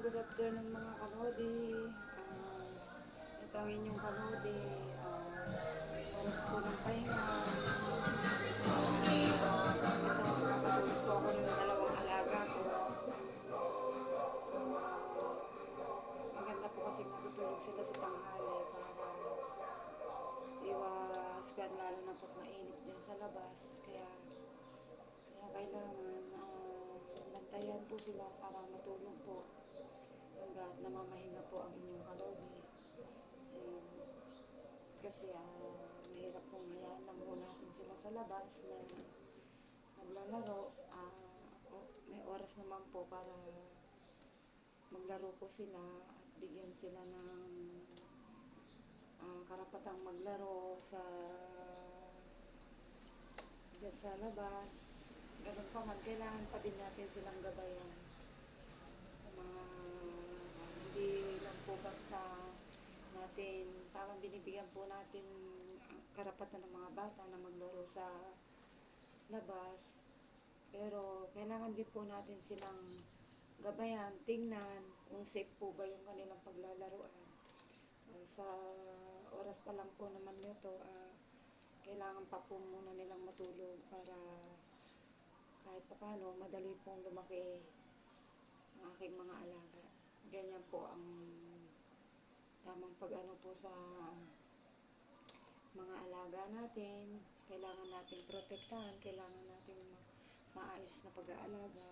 good afternoon mga kalodi. Ah, ito ang inyong kalodi. Uh, oras po ng pahinga. Ah, ito, nakakatulog po ako ng dalawang alaga ko. Ah, maganda po kasi natutulog sila sa tanghali para iwas pa lalo na po't mainit dyan sa labas. Kaya kaya kailangan ah, bantayan po sila para matulog po hanggat namamahinga po ang inyong kalodi. Ayun. Kasi ah, mahirap pong hayaan lang natin sila sa labas na naglalaro. O- may oras naman po para maglaro po sila at bigyan sila ng ah, karapatang maglaro sa dyan sa labas. Ganun pa man, kailangan pa din natin silang gabayan. Mga hindi lang po basta natin, parang binibigyan po natin karapatan ng mga bata na maglaro sa labas. Pero kailangan din po natin silang gabayan, tingnan kung safe po ba yung kanilang paglalaruan. Ah, sa oras pa lang po naman nito, ah, kailangan pa po muna nilang matulog para kahit pa paano, madali pong lumaki ang aking mga alaga. Ganyan po ang tamang pag-ano po sa mga alaga natin. Kailangan natin protektahan, kailangan natin ma- maayos na pag-aalaga.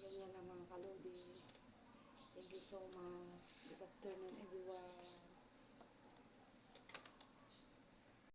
Ganyan lang mga kalodi. Thank you so much. Good afternoon everyone.